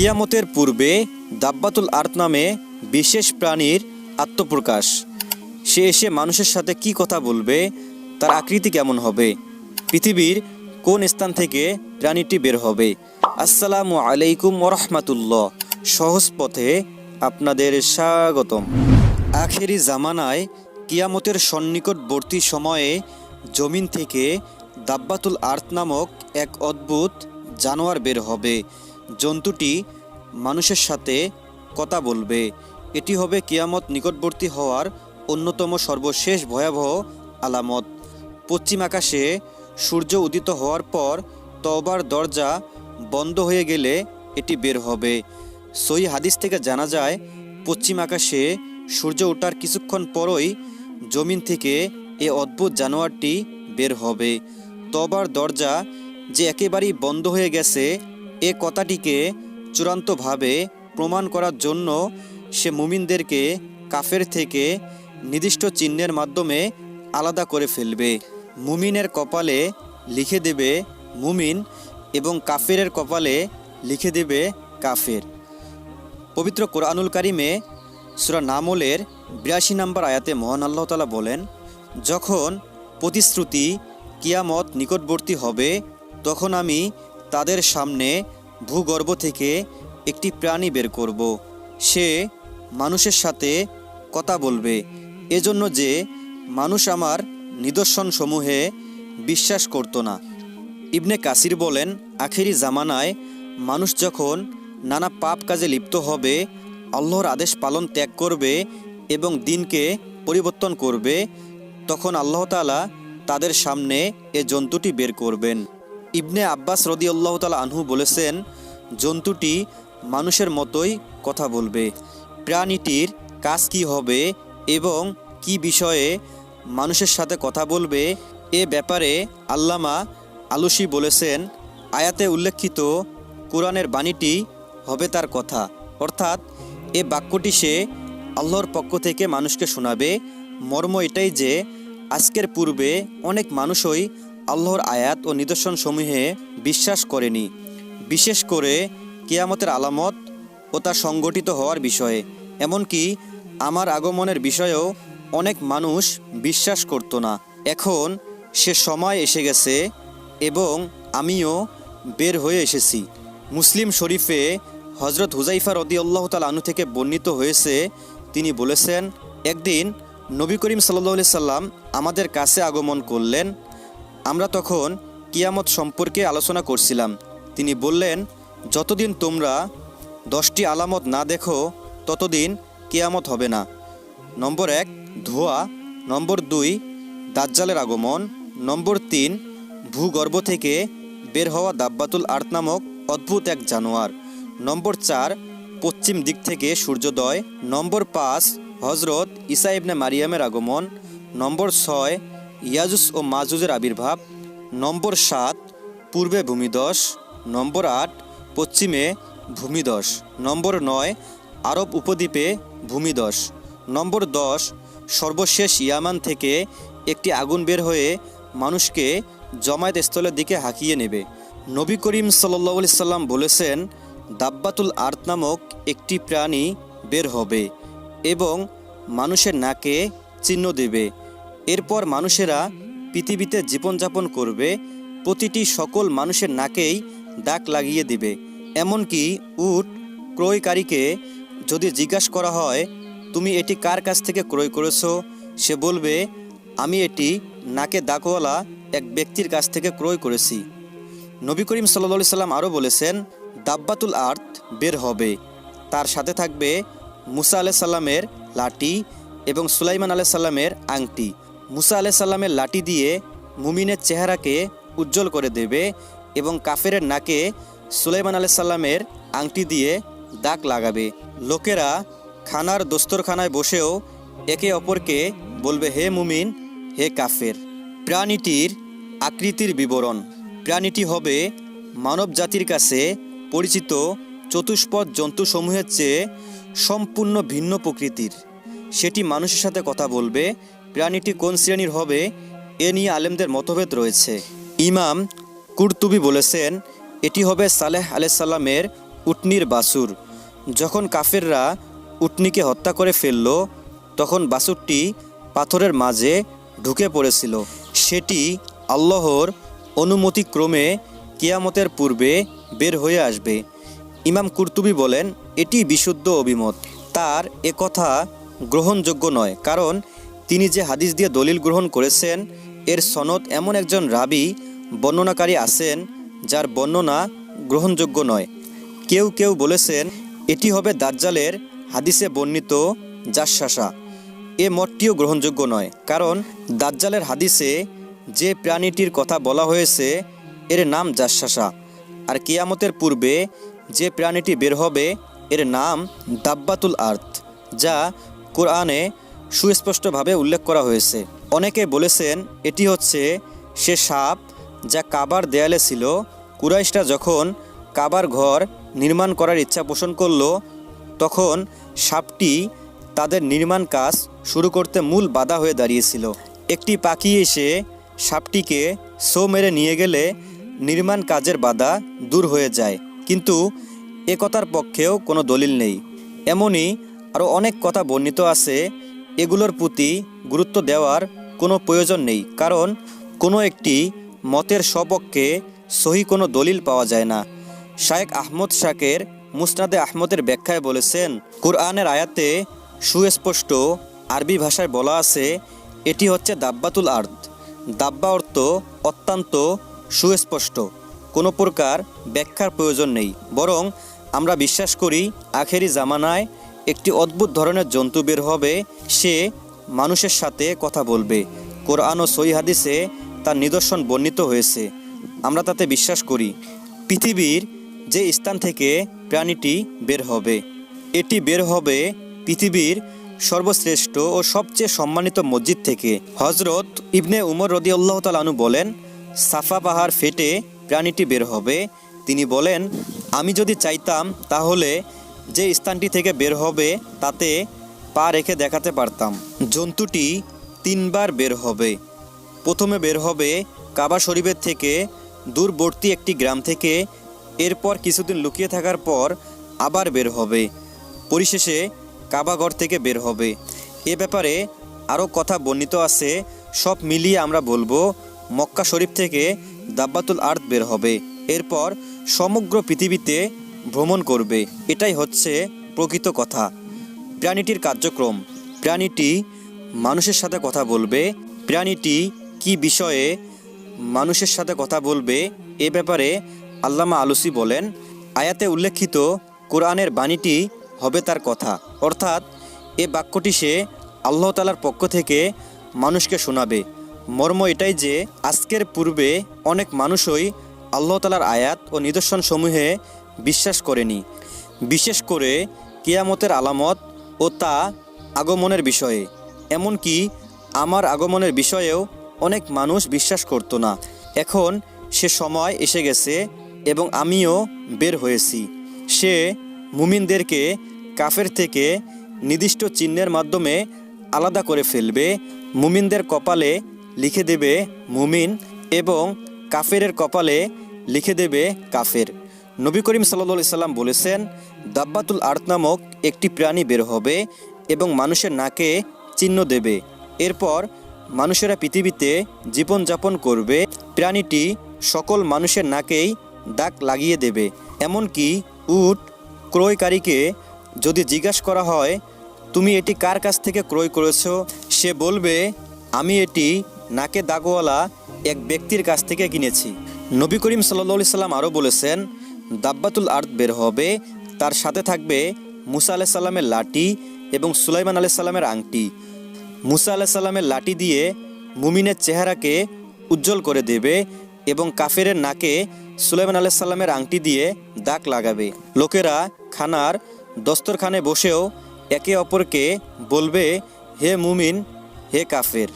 কিয়ামতের পূর্বে দাব্বাতুল আর্ত নামে বিশেষ প্রাণীর আত্মপ্রকাশ। সে এসে মানুষের সাথে কি কথা বলবে, তার আকৃতি কেমন হবে? পৃথিবীর কোন স্থান থেকে প্রাণীটি বের হবে? আসসালামু আলাইকুম ওরহমাতুল্লাহ। সহজ পথে আপনাদের স্বাগতম। আখেরি জামানায় কিয়ামতের সন্নিকটবর্তী সময়ে জমিন থেকে দাব্বাতুল আর্থ নামক এক অদ্ভুত জানোয়ার বের হবে। জন্তুটি মানুষের সাথে কথা বলবে। এটি হবে কিয়ামত নিকটবর্তী হওয়ার অন্যতম সর্বশেষ ভয়াবহ আলামত। পশ্চিম আকাশে সূর্য উদিত হওয়ার পর তবার দরজা বন্ধ হয়ে গেলে এটি বের হবে। সই হাদিস থেকে জানা যায়, পশ্চিম আকাশে সূর্য ওঠার কিছুক্ষণ পরই জমিন থেকে এ অদ্ভুত জানোয়ারটি বের হবে। তবার দরজা যে একেবারেই বন্ধ হয়ে গেছে এ কথাটিকে চূড়ান্তভাবে প্রমাণ করার জন্য সে মুমিনদেরকে কাফের থেকে নির্দিষ্ট চিহ্নের মাধ্যমে আলাদা করে ফেলবে। মুমিনের কপালে লিখে দেবে মুমিন এবং কাফেরের কপালে লিখে দেবে কাফের। পবিত্র কোরআনুল কারিমে সুরা নামলের বিরাশি নম্বর আয়াতে মহান আল্লাহ তালা বলেন, যখন প্রতিশ্রুতি কিয়ামত নিকটবর্তী হবে, তখন আমি তাদের সামনে ভূগর্ভ থেকে একটি প্রাণী বের করব। সে মানুষের সাথে কথা বলবে। এজন্য যে মানুষ আমার নিদর্শনসমূহে বিশ্বাস করত না। ইবনে কাসির বলেন, আখেরি জামানায় মানুষ যখন নানা পাপ কাজে লিপ্ত হবে, আল্লাহর আদেশ পালন ত্যাগ করবে এবং দিনকে পরিবর্তন করবে, তখন আল্লাহ তাআলা তাদের সামনে এ জন্তুটি বের করবেন। ইবনে আব্বাস রদি আল্লাহ তালা আনহু বলেছেন, জন্তুটি মানুষের মতোই কথা বলবে। প্রাণীটির কাজ কি হবে এবং কি বিষয়ে মানুষের সাথে কথা বলবে, এ ব্যাপারে আল্লামা আলুসি বলেছেন, আয়াতে উল্লেখিত কোরআনের বাণীটি হবে তার কথা। অর্থাৎ, এ বাক্যটি সে আল্লাহর পক্ষ থেকে মানুষকে শোনাবে। মর্ম এটাই যে, আজকের পূর্বে অনেক মানুষই আল্লাহর আয়াত ও নিদর্শনসমূহে বিশ্বাস করেনি, বিশেষ করে কেয়ামতের আলামত ও তা সংগঠিত হওয়ার বিষয়ে। এমনকি আমার আগমনের বিষয়েও অনেক মানুষ বিশ্বাস করতো না। এখন সে সময় এসে গেছে এবং আমিও বের হয়ে এসেছি। মুসলিম শরীফে হজরত হুজাইফা রদি আল্লাহ তাল থেকে বর্ণিত হয়েছে, তিনি বলেছেন, একদিন নবী করিম সাল্লি সাল্লাম আমাদের কাছে আগমন করলেন আমরা তখন কিয়ামত সম্পর্কে আলোচনা করছিলাম। তিনি বললেন, যতদিন তোমরা দশটি আলামত না দেখো, ততদিন কিয়ামত হবে না। নম্বর এক, ধোয়া। নম্বর দুই, দাজ্জালের আগমন। নম্বর তিন, ভূগর্ভ থেকে বের হওয়া দাব্বাতুল আর্ত নামক অদ্ভুত এক জানোয়ার। নম্বর চার, পশ্চিম দিক থেকে সূর্যোদয়। নম্বর পাঁচ হজরত ইসা ইবনে মারিয়ামের আগমন। নম্বর ছয় ইয়াজুস ও মাজুজের আবির্ভাব, নম্বর সাত, পূর্বে ভূমিদশ, নম্বর আট, পশ্চিমে ভূমিদশ, নম্বর নয়, আরব উপদ্বীপে ভূমিদশ, নম্বর দশ, সর্বশেষ ইয়ামান থেকে একটি আগুন বের হয়ে মানুষকে জমায়েত স্থলের দিকে হাঁকিয়ে নেবে। নবী করিম সাল্লি সাল্লাম বলেছেন, দাব্বাতুল আর্ত নামক একটি প্রাণী বের হবে এবং মানুষের নাকে চিহ্ন দেবে। এরপর মানুষেরা পৃথিবীতে জীবনযাপন করবে, প্রতিটি সকল মানুষের নাকেই দাগ লাগিয়ে দেবে। এমনকি উট ক্রয়কারীকে যদি জিজ্ঞাসা করা হয়, তুমি এটি কার কাছ থেকে ক্রয় করেছ? সে বলবে, আমি এটি নাকে দাগওয়ালা এক ব্যক্তির কাছ থেকে ক্রয় করেছি। নবী করিম সাল্লা সাল্লাম আরও বলেছেন, দাব্বাতুল আর্থ বের হবে। তার সাথে থাকবে মুসা আলাহ সাল্লামের লাঠি এবং সুলাইমান আলাহ সাল্লামের আংটি। মুসা আলাহ সাল্লামের লাঠি দিয়ে মুমিনের চেহারাকে উজ্জ্বল করে দেবে এবং কাফেরের নাকে সুলাইমান আলাহ সাল্লামের আংটি দিয়ে দাগ লাগাবে। লোকেরা খানার দোস্তরখানায় বসেও একে অপরকে বলবে, হে মুমিন, হে কাফের। প্রাণীটির আকৃতির বিবরণ। প্রাণীটি হবে মানব জাতির কাছে পরিচিত চতুষ্পদ জন্তুসমূহের চেয়ে সম্পূর্ণ ভিন্ন প্রকৃতির। সেটি মানুষের সাথে কথা বলবে প্রাণীটি কোন শ্রেণির হবে, এ নিয়ে আলেমদের মতভেদ রয়েছে। ইমাম কুরতুবি বলেছেন, এটি হবে সালেহ আলাইসাল্লামের উটনির বাসুর যখন কাফেররা উটনিকে হত্যা করে ফেলল, তখন বাসুরটি পাথরের মাঝে ঢুকে পড়েছিল। সেটি আল্লাহর অনুমতিক্রমে কিয়ামতের পূর্বে বের হয়ে আসবে। ইমাম কুরতুবি বলেন, এটি বিশুদ্ধ অভিমত। তার কথা গ্রহণযোগ্য নয়, কারণ তিনি যে হাদিস দিয়ে দলিল গ্রহণ করেছেন, এর সনদ এমন একজন রাবি, বর্ণনাকারী আছেন, যার বর্ণনা গ্রহণযোগ্য নয়। কেউ কেউ বলেছেন, এটি হবে দাজ্জালের হাদিসে বর্ণিত জাসাসা এ মতটিও গ্রহণযোগ্য নয়, কারণ দাজ্জালের হাদিসে যে প্রাণীটির কথা বলা হয়েছে, এর নাম জাসাসা আর কিয়ামতের পূর্বে যে প্রাণীটি বের হবে, এর নাম দাব্বাতুল আর্থ যা কোরআনে সুস্পষ্টভাবে উল্লেখ করা হয়েছে। অনেকে বলেছেন, এটি হচ্ছে সে সাপ যা কাবার দেয়ালে ছিল। কুরাইশরা যখন কাবার ঘর নির্মাণ করার ইচ্ছা পোষণ করল, তখন সাপটি তাদের নির্মাণ কাজ শুরু করতে মূল বাধা হয়ে দাঁড়িয়েছিল। একটি পাখি এসে সাপটিকে সো মেরে নিয়ে গেলে নির্মাণ কাজের বাধা দূর হয়ে যায়। কিন্তু এ কথার পক্ষেও কোনো দলিল নেই। এমনই আরও অনেক কথা বর্ণিত আছে এগুলোর প্রতি গুরুত্ব দেওয়ার কোনো প্রয়োজন নেই, কারণ কোনো একটি মতের সপক্ষে সহি কোনো দলিল পাওয়া যায় না। শায়েক আহমদ শাকের মুসনাদে আহমদের ব্যাখ্যায় বলেছেন, কোরআনের আয়াতে সুস্পষ্ট আরবি ভাষায় বলা আছে, এটি হচ্ছে দাব্বাতুল আর্দ। দাব্বা অর্থ অত্যন্ত সুস্পষ্ট, কোনো প্রকার ব্যাখ্যার প্রয়োজন নেই। বরং আমরা বিশ্বাস করি, আখেরি জামানায় একটি অদ্ভুত ধরনের জন্তু বের হবে, সে মানুষের সাথে কথা বলবে। কোরআন ও সই হাদিসে তার নিদর্শন বর্ণিত হয়েছে। আমরা তাতে বিশ্বাস করি, পৃথিবীর যে স্থান থেকে প্রাণীটি বের হবে, এটি বের হবে পৃথিবীর সর্বশ্রেষ্ঠ ও সবচেয়ে সম্মানিত মসজিদ থেকে। হজরত ইবনে উমর রদিউল্লাহ তালানু বলেন, সাফা পাহাড় ফেটে প্রাণীটি বের হবে। তিনি বলেন, আমি যদি চাইতাম তাহলে যে স্থানটি থেকে বের হবে, তাতে পা রেখে দেখাতে পারতাম। জন্তুটি তিনবার বের হবে। প্রথমে বের হবে কাবা শরীফের থেকে দূরবর্তী একটি গ্রাম থেকে, এরপর কিছুদিন লুকিয়ে থাকার পর আবার বের হবে। পরিশেষে কাবাঘর থেকে বের হবে। এ ব্যাপারে আরও কথা বর্ণিত আছে, সব মিলিয়ে আমরা বলব, মক্কা শরীফ থেকে দাব্বাতুল আর্থ বের হবে। এরপর সমগ্র পৃথিবীতে ভ্রমণ করবে, এটাই হচ্ছে প্রকৃত কথা। প্রাণীটির কার্যক্রম, প্রাণীটি মানুষের সাথে কথা বলবে, প্রাণীটি কি বিষয়ে মানুষের সাথে কথা বলবে, এ ব্যাপারে আল্লামা আলুসি বলেন, আয়াতে উল্লেখিত কোরআনের বাণীটি হবে তার কথা। অর্থাৎ, এ বাক্যটি সে আল্লাহ তালার পক্ষ থেকে মানুষকে শোনাবে। মর্ম এটাই যে, আজকের পূর্বে অনেক মানুষই আল্লাহ তালার আয়াত ও নিদর্শন সমূহে বিশ্বাস করেনি। বিশেষ করে কিয়ামতের আলামত ও তা আগমনের বিষয়ে। এমনকি আমার আগমনের বিষয়েও অনেক মানুষ বিশ্বাস করতো না। এখন সে সময় এসে গেছে এবং আমিও বের হয়েছি। সে মুমিনদেরকে কাফের থেকে নির্দিষ্ট চিহ্নের মাধ্যমে আলাদা করে ফেলবে, মুমিনদের কপালে লিখে দেবে মুমিন এবং কাফেরের কপালে লিখে দেবে কাফের। নবী করিম সাল্লা সাল্লাম বলেছেন, দাব্বাতুল আর্ত নামক একটি প্রাণী বের হবে এবং মানুষের নাকে চিহ্ন দেবে। এরপর মানুষেরা পৃথিবীতে জীবনযাপন করবে। প্রাণীটি সকল মানুষের নাকেই দাগ লাগিয়ে দেবে। এমনকি উট ক্রয়কারীকে যদি জিজ্ঞাসা করা হয়, তুমি এটি কার কাছ থেকে ক্রয় করেছ? সে বলবে, আমি এটি নাকে দাগওয়ালা এক ব্যক্তির কাছ থেকে কিনেছি। নবী করিম সাল্লা সাল্লাম আরও বলেছেন দাব্বাতুল আর্থ বের হবে, তার সাথে থাকবে মুসা আলাহ সাল্লামের লাঠি এবং সুলাইমান আলাহ সাল্লামের আংটি। মুসা আলাহ সাল্লামের লাঠি দিয়ে মুমিনের চেহারাকে উজ্জ্বল করে দেবে এবং কাফেরের নাকে সুলাইমান আলাহ সাল্লামের আংটি দিয়ে দাগ লাগাবে। লোকেরা খানার দস্তরখানে বসেও একে অপরকে বলবে, হে মুমিন, হে কাফের।